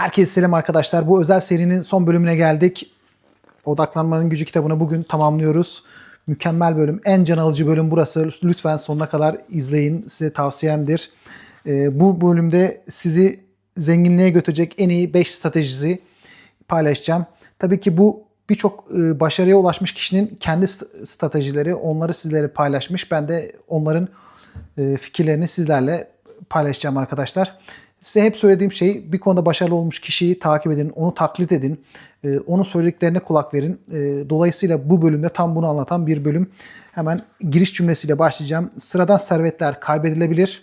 Herkese selam arkadaşlar. Bu özel serinin son bölümüne geldik. Odaklanmanın Gücü kitabını bugün tamamlıyoruz. Mükemmel bölüm. En can alıcı bölüm burası. Lütfen sonuna kadar izleyin. Size tavsiyemdir. Ee, bu bölümde sizi zenginliğe götürecek en iyi 5 stratejisi paylaşacağım. Tabii ki bu birçok e, başarıya ulaşmış kişinin kendi st- stratejileri. Onları sizlere paylaşmış. Ben de onların e, fikirlerini sizlerle paylaşacağım arkadaşlar. Size hep söylediğim şey bir konuda başarılı olmuş kişiyi takip edin, onu taklit edin, e, onun söylediklerine kulak verin. E, Dolayısıyla bu bölümde tam bunu anlatan bir bölüm. Hemen giriş cümlesiyle başlayacağım. Sıradan servetler kaybedilebilir.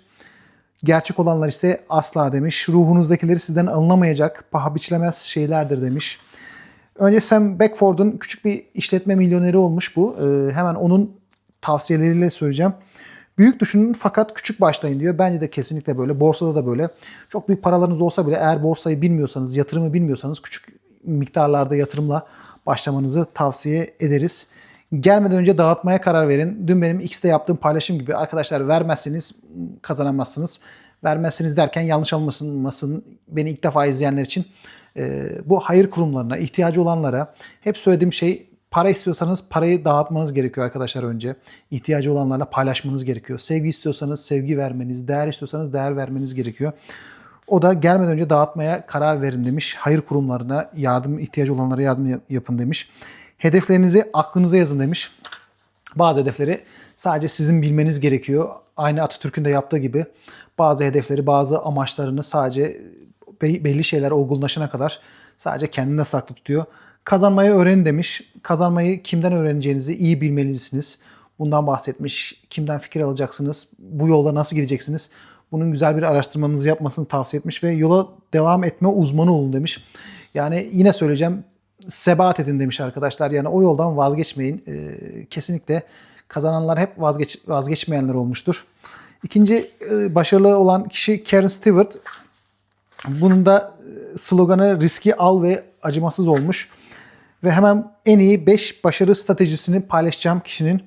Gerçek olanlar ise asla demiş. Ruhunuzdakileri sizden alınamayacak, paha biçilemez şeylerdir demiş. Önce Sam Beckford'un küçük bir işletme milyoneri olmuş bu. Ee, hemen onun tavsiyeleriyle söyleyeceğim. Büyük düşünün fakat küçük başlayın diyor. Bence de kesinlikle böyle. Borsada da böyle. Çok büyük paralarınız olsa bile eğer borsayı bilmiyorsanız, yatırımı bilmiyorsanız küçük miktarlarda yatırımla başlamanızı tavsiye ederiz. Gelmeden önce dağıtmaya karar verin. Dün benim X'te yaptığım paylaşım gibi arkadaşlar vermezseniz kazanamazsınız. Vermezseniz derken yanlış almasın beni ilk defa izleyenler için. Bu hayır kurumlarına, ihtiyacı olanlara hep söylediğim şey para istiyorsanız parayı dağıtmanız gerekiyor arkadaşlar önce. İhtiyacı olanlarla paylaşmanız gerekiyor. Sevgi istiyorsanız sevgi vermeniz, değer istiyorsanız değer vermeniz gerekiyor. O da gelmeden önce dağıtmaya karar verin demiş. Hayır kurumlarına yardım ihtiyacı olanlara yardım yapın demiş. Hedeflerinizi aklınıza yazın demiş. Bazı hedefleri sadece sizin bilmeniz gerekiyor. Aynı Atatürk'ün de yaptığı gibi bazı hedefleri, bazı amaçlarını sadece be- belli şeyler olgunlaşana kadar sadece kendine saklı tutuyor. Kazanmayı öğrenin demiş. Kazanmayı kimden öğreneceğinizi iyi bilmelisiniz. Bundan bahsetmiş. Kimden fikir alacaksınız? Bu yolda nasıl gideceksiniz? Bunun güzel bir araştırmanızı yapmasını tavsiye etmiş ve yola devam etme uzmanı olun demiş. Yani yine söyleyeceğim sebat edin demiş arkadaşlar. Yani o yoldan vazgeçmeyin. Ee, kesinlikle kazananlar hep vazgeç vazgeçmeyenler olmuştur. İkinci e, başarılı olan kişi Karen Stewart. Bunun da e, sloganı riski al ve acımasız olmuş. Ve hemen en iyi 5 başarı stratejisini paylaşacağım kişinin.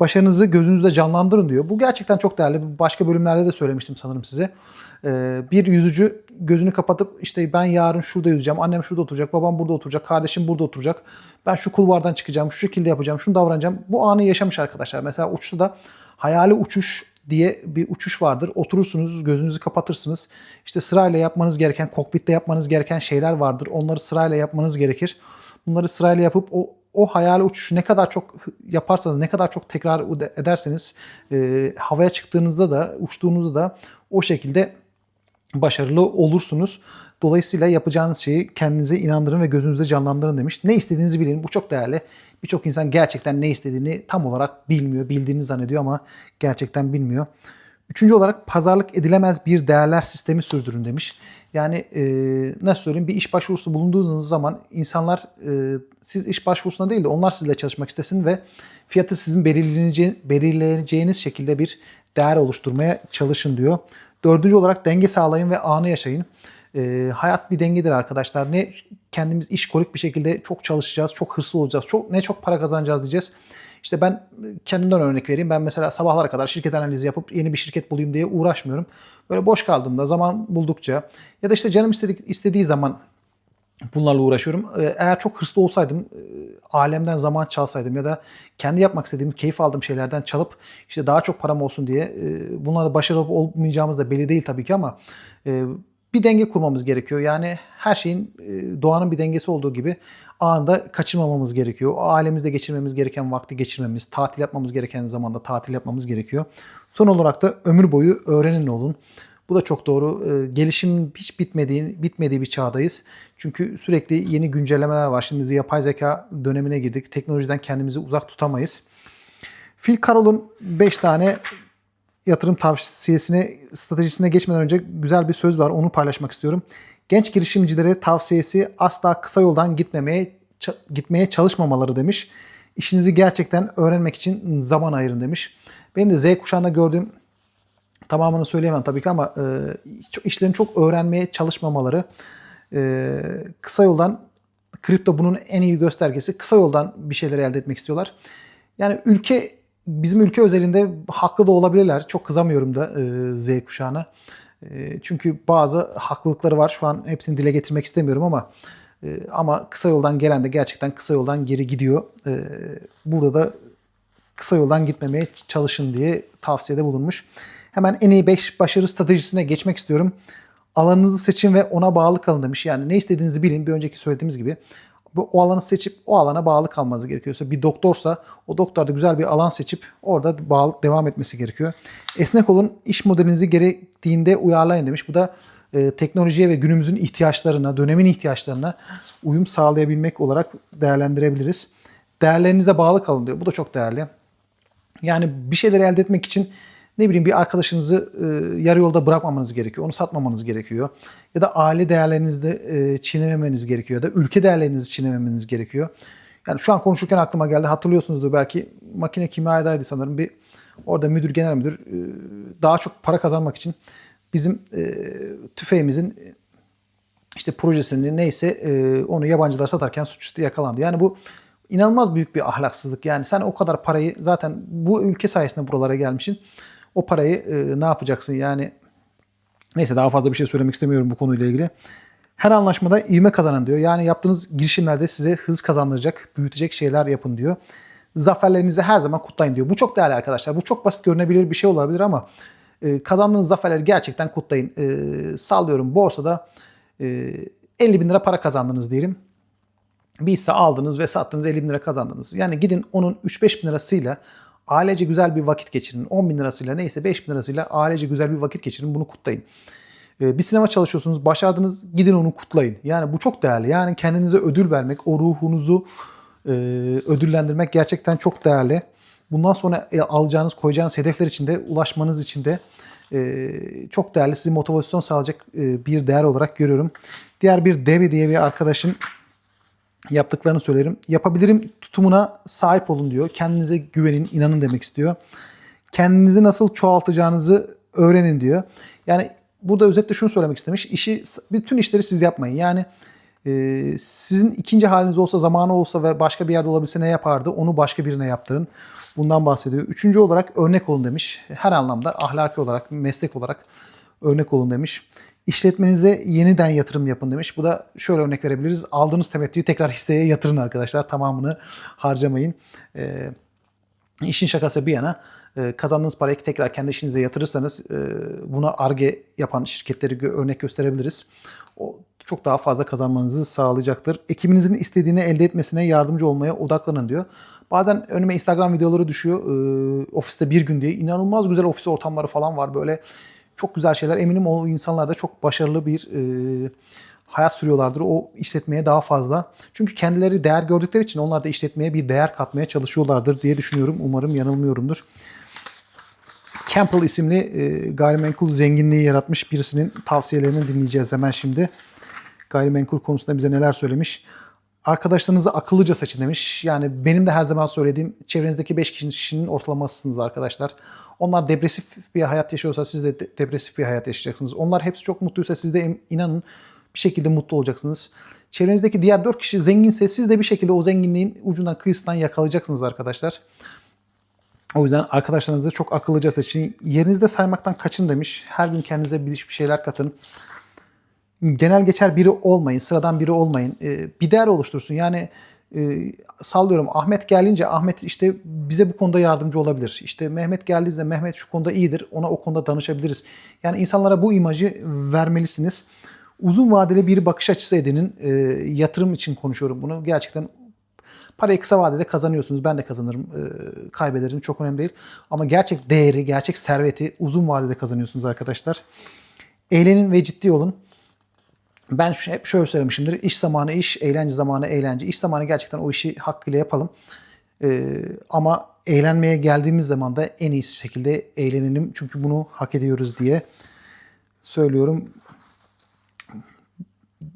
Başarınızı gözünüzde canlandırın diyor. Bu gerçekten çok değerli. Başka bölümlerde de söylemiştim sanırım size. Ee, Bir yüzücü gözünü kapatıp işte ben yarın şurada yüzeceğim, annem şurada oturacak, babam burada oturacak, kardeşim burada oturacak. Ben şu kulvardan çıkacağım, şu şekilde yapacağım, şunu davranacağım. Bu anı yaşamış arkadaşlar. Mesela uçtu da hayali uçuş diye bir uçuş vardır. Oturursunuz, gözünüzü kapatırsınız. İşte sırayla yapmanız gereken, kokpitte yapmanız gereken şeyler vardır. Onları sırayla yapmanız gerekir. Bunları sırayla yapıp o o hayali uçuşu ne kadar çok yaparsanız, ne kadar çok tekrar ederseniz e, havaya çıktığınızda da, uçtuğunuzda da o şekilde başarılı olursunuz. Dolayısıyla yapacağınız şeyi kendinize inandırın ve gözünüzde canlandırın demiş. Ne istediğinizi bilin. Bu çok değerli. Birçok insan gerçekten ne istediğini tam olarak bilmiyor. Bildiğini zannediyor ama gerçekten bilmiyor. Üçüncü olarak pazarlık edilemez bir değerler sistemi sürdürün demiş. Yani e, nasıl söyleyeyim bir iş başvurusu bulunduğunuz zaman insanlar e, siz iş başvurusuna değil de onlar sizinle çalışmak istesin ve fiyatı sizin belirleyeceğiniz şekilde bir değer oluşturmaya çalışın diyor. Dördüncü olarak denge sağlayın ve anı yaşayın. E, hayat bir dengedir arkadaşlar. Ne kendimiz işkolik bir şekilde çok çalışacağız, çok hırslı olacağız, çok ne çok para kazanacağız diyeceğiz. İşte ben kendimden örnek vereyim. Ben mesela sabahlara kadar şirket analizi yapıp yeni bir şirket bulayım diye uğraşmıyorum. Böyle boş kaldığımda, zaman buldukça ya da işte canım istedik, istediği zaman bunlarla uğraşıyorum. Eğer çok hırslı olsaydım, e, alemden zaman çalsaydım ya da kendi yapmak istediğim, keyif aldığım şeylerden çalıp işte daha çok param olsun diye e, bunlarda başarılı olmayacağımız da belli değil tabii ki ama bir denge kurmamız gerekiyor. Yani her şeyin e, doğanın bir dengesi olduğu gibi anında kaçırmamamız gerekiyor. O alemimizde geçirmemiz gereken vakti geçirmemiz, tatil yapmamız gereken zamanda tatil yapmamız gerekiyor. Son olarak da ömür boyu öğrenin olun. Bu da çok doğru. Ee, Gelişim hiç bitmediği, bitmediği bir çağdayız. Çünkü sürekli yeni güncellemeler var. Şimdi yapay zeka dönemine girdik. Teknolojiden kendimizi uzak tutamayız. Phil Carroll'un 5 tane yatırım tavsiyesine, stratejisine geçmeden önce güzel bir söz var. Onu paylaşmak istiyorum. Genç girişimcilere tavsiyesi asla kısa yoldan gitmemeye gitmeye çalışmamaları demiş. İşinizi gerçekten öğrenmek için zaman ayırın demiş. Benim de Z kuşağında gördüğüm tamamını söyleyemem tabii ki ama e, işlerini çok öğrenmeye çalışmamaları e, kısa yoldan kripto bunun en iyi göstergesi. Kısa yoldan bir şeyler elde etmek istiyorlar. Yani ülke bizim ülke özelinde haklı da olabilirler. Çok kızamıyorum da e, Z kuşağına. E, çünkü bazı haklılıkları var. Şu an hepsini dile getirmek istemiyorum ama e, ama kısa yoldan gelen de gerçekten kısa yoldan geri gidiyor. Burada da kısa yoldan gitmemeye çalışın diye tavsiyede bulunmuş. Hemen en iyi 5 başarı stratejisine geçmek istiyorum. Alanınızı seçin ve ona bağlı kalın demiş. Yani ne istediğinizi bilin. Bir önceki söylediğimiz gibi. Bu, o alanı seçip o alana bağlı kalmanız gerekiyorsa bir doktorsa o doktorda güzel bir alan seçip orada bağlı, devam etmesi gerekiyor. Esnek olun, iş modelinizi gerektiğinde uyarlayın demiş. Bu da e, teknolojiye ve günümüzün ihtiyaçlarına, dönemin ihtiyaçlarına uyum sağlayabilmek olarak değerlendirebiliriz. Değerlerinize bağlı kalın diyor. Bu da çok değerli. Yani bir şeyleri elde etmek için ne bileyim bir arkadaşınızı e, yarı yolda bırakmamanız gerekiyor. Onu satmamanız gerekiyor. Ya da aile değerlerinizi de e, çiğnememeniz gerekiyor. Ya da ülke değerlerinizi çiğnememeniz gerekiyor. Yani şu an konuşurken aklıma geldi. Hatırlıyorsunuzdur belki makine kimyadaydı sanırım. Bir orada müdür, genel müdür e, daha çok para kazanmak için bizim e, tüfeğimizin e, işte projesini neyse e, onu yabancılar satarken suçüstü yakalandı. Yani bu inanılmaz büyük bir ahlaksızlık. Yani sen o kadar parayı zaten bu ülke sayesinde buralara gelmişsin. O parayı e, ne yapacaksın? Yani neyse daha fazla bir şey söylemek istemiyorum bu konuyla ilgili. Her anlaşmada ivme kazanın diyor. Yani yaptığınız girişimlerde size hız kazandıracak, büyütecek şeyler yapın diyor. Zaferlerinizi her zaman kutlayın diyor. Bu çok değerli arkadaşlar. Bu çok basit görünebilir bir şey olabilir ama e, kazandığınız zaferleri gerçekten kutlayın. E, sallıyorum borsada e, 50 bin lira para kazandınız diyelim. Bir hisse aldınız ve sattınız 50 bin lira kazandınız. Yani gidin onun 3-5 bin lirasıyla ailece güzel bir vakit geçirin. 10 bin lirasıyla neyse 5 bin lirasıyla ailece güzel bir vakit geçirin. Bunu kutlayın. Ee, bir sinema çalışıyorsunuz, başardınız, gidin onu kutlayın. Yani bu çok değerli. Yani kendinize ödül vermek, o ruhunuzu e, ödüllendirmek gerçekten çok değerli. Bundan sonra e, alacağınız, koyacağınız hedefler için de, ulaşmanız için de e, çok değerli, sizi motivasyon sağlayacak bir değer olarak görüyorum. Diğer bir Devi diye bir arkadaşın yaptıklarını söylerim. Yapabilirim tutumuna sahip olun diyor. Kendinize güvenin, inanın demek istiyor. Kendinizi nasıl çoğaltacağınızı öğrenin diyor. Yani burada özetle şunu söylemek istemiş. İşi, bütün işleri siz yapmayın. Yani e, sizin ikinci haliniz olsa, zamanı olsa ve başka bir yerde olabilse ne yapardı? Onu başka birine yaptırın. Bundan bahsediyor. Üçüncü olarak örnek olun demiş. Her anlamda ahlaki olarak, meslek olarak örnek olun demiş. İşletmenize yeniden yatırım yapın demiş. Bu da şöyle örnek verebiliriz. Aldığınız temettüyü tekrar hisseye yatırın arkadaşlar. Tamamını harcamayın. E, işin şakası bir yana e, kazandığınız parayı tekrar kendi işinize yatırırsanız e, buna ARGE yapan şirketleri örnek gösterebiliriz. O çok daha fazla kazanmanızı sağlayacaktır. Ekibinizin istediğini elde etmesine yardımcı olmaya odaklanın diyor. Bazen önüme Instagram videoları düşüyor. E, ofiste bir gün diye. inanılmaz güzel ofis ortamları falan var böyle. Çok güzel şeyler. Eminim o insanlar da çok başarılı bir e, hayat sürüyorlardır. O işletmeye daha fazla. Çünkü kendileri değer gördükleri için onlar da işletmeye bir değer katmaya çalışıyorlardır diye düşünüyorum. Umarım yanılmıyorumdur. Campbell isimli e, gayrimenkul zenginliği yaratmış birisinin tavsiyelerini dinleyeceğiz hemen şimdi. Gayrimenkul konusunda bize neler söylemiş. Arkadaşlarınızı akıllıca seçin demiş. Yani benim de her zaman söylediğim çevrenizdeki 5 kişinin ortalamasısınız arkadaşlar. Onlar depresif bir hayat yaşıyorsa siz de de- depresif bir hayat yaşayacaksınız. Onlar hepsi çok mutluysa siz de inanın bir şekilde mutlu olacaksınız. Çevrenizdeki diğer 4 kişi zenginse siz de bir şekilde o zenginliğin ucundan kıyısından yakalayacaksınız arkadaşlar. O yüzden arkadaşlarınızı çok akıllıca seçin. Yerinizde saymaktan kaçın demiş. Her gün kendinize bir şeyler katın. Genel geçer biri olmayın, sıradan biri olmayın. Ee, bir değer oluştursun. Yani e, sallıyorum Ahmet gelince Ahmet işte bize bu konuda yardımcı olabilir. İşte Mehmet geldiğinde Mehmet şu konuda iyidir. Ona o konuda danışabiliriz. Yani insanlara bu imajı vermelisiniz. Uzun vadeli bir bakış açısı edinin. Ee, yatırım için konuşuyorum bunu. Gerçekten Parayı kısa vadede kazanıyorsunuz. Ben de kazanırım, e, kaybederim. Çok önemli değil. Ama gerçek değeri, gerçek serveti uzun vadede kazanıyorsunuz arkadaşlar. Eğlenin ve ciddi olun. Ben hep şöyle söylemişimdir. İş zamanı iş, eğlence zamanı eğlence. İş zamanı gerçekten o işi hakkıyla yapalım. E, ama eğlenmeye geldiğimiz zaman da en iyi şekilde eğlenelim. Çünkü bunu hak ediyoruz diye söylüyorum.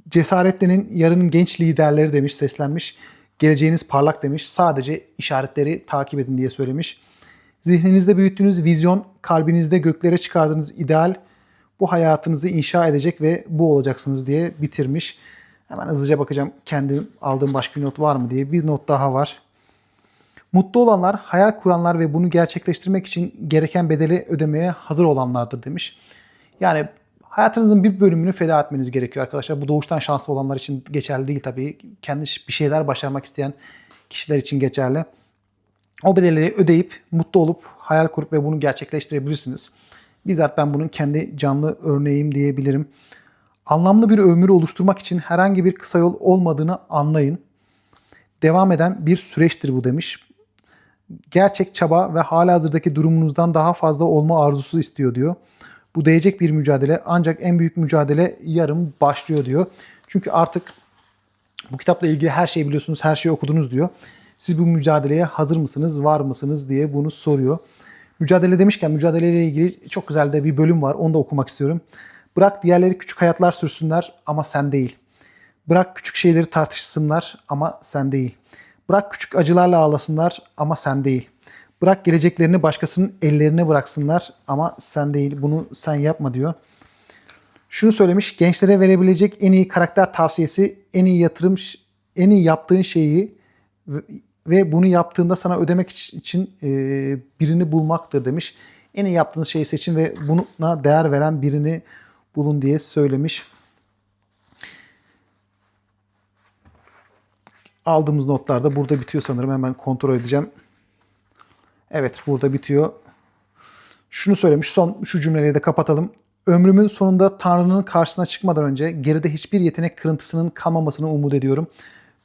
Cesaretlenin yarının genç liderleri demiş, seslenmiş. Geleceğiniz parlak demiş. Sadece işaretleri takip edin diye söylemiş. Zihninizde büyüttüğünüz vizyon, kalbinizde göklere çıkardığınız ideal bu hayatınızı inşa edecek ve bu olacaksınız diye bitirmiş. Hemen hızlıca bakacağım kendim aldığım başka bir not var mı diye. Bir not daha var. Mutlu olanlar, hayal kuranlar ve bunu gerçekleştirmek için gereken bedeli ödemeye hazır olanlardır demiş. Yani Hayatınızın bir bölümünü feda etmeniz gerekiyor arkadaşlar. Bu doğuştan şanslı olanlar için geçerli değil tabii. Kendi bir şeyler başarmak isteyen kişiler için geçerli. O bedelleri ödeyip, mutlu olup, hayal kurup ve bunu gerçekleştirebilirsiniz. Bizzat ben bunun kendi canlı örneğim diyebilirim. Anlamlı bir ömür oluşturmak için herhangi bir kısa yol olmadığını anlayın. Devam eden bir süreçtir bu demiş. Gerçek çaba ve halihazırdaki durumunuzdan daha fazla olma arzusu istiyor diyor. Bu değecek bir mücadele ancak en büyük mücadele yarım başlıyor diyor. Çünkü artık bu kitapla ilgili her şeyi biliyorsunuz, her şeyi okudunuz diyor. Siz bu mücadeleye hazır mısınız, var mısınız diye bunu soruyor. Mücadele demişken mücadeleyle ilgili çok güzel de bir bölüm var. Onu da okumak istiyorum. Bırak diğerleri küçük hayatlar sürsünler ama sen değil. Bırak küçük şeyleri tartışsınlar ama sen değil. Bırak küçük acılarla ağlasınlar ama sen değil. Bırak geleceklerini başkasının ellerine bıraksınlar ama sen değil. Bunu sen yapma diyor. Şunu söylemiş. Gençlere verebilecek en iyi karakter tavsiyesi en iyi yatırım en iyi yaptığın şeyi ve- bunu yaptığında sana ödemek için e, birini bulmaktır demiş. En iyi yaptığınız şeyi seçin ve buna değer veren birini bulun diye söylemiş. Aldığımız notlar da burada bitiyor sanırım. Hemen kontrol edeceğim. Evet burada bitiyor. Şunu söylemiş son şu cümleleri de kapatalım. Ömrümün sonunda Tanrı'nın karşısına çıkmadan önce geride hiçbir yetenek kırıntısının kalmamasını umut ediyorum.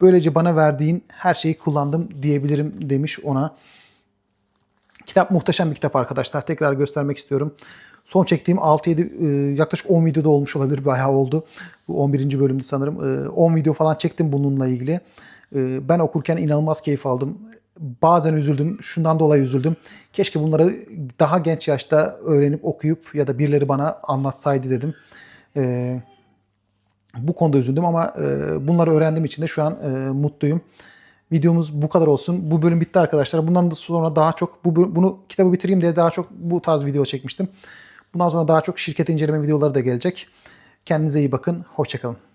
Böylece bana verdiğin her şeyi kullandım diyebilirim demiş ona. Kitap muhteşem bir kitap arkadaşlar. Tekrar göstermek istiyorum. Son çektiğim 6-7 e, yaklaşık 10 videoda olmuş olabilir. Bayağı oldu. Bu 11. bölümdü sanırım. E, 10 video falan çektim bununla ilgili. E, Ben okurken inanılmaz keyif aldım. Bazen üzüldüm. Şundan dolayı üzüldüm. Keşke bunları daha genç yaşta öğrenip okuyup ya da birileri bana anlatsaydı dedim. E, bu konuda üzüldüm ama e, bunları öğrendiğim için de şu an e, mutluyum. Videomuz bu kadar olsun. Bu bölüm bitti arkadaşlar. Bundan da sonra daha çok bu bunu kitabı bitireyim diye daha çok bu tarz video çekmiştim. Bundan sonra daha çok şirket inceleme videoları da gelecek. Kendinize iyi bakın. Hoşçakalın.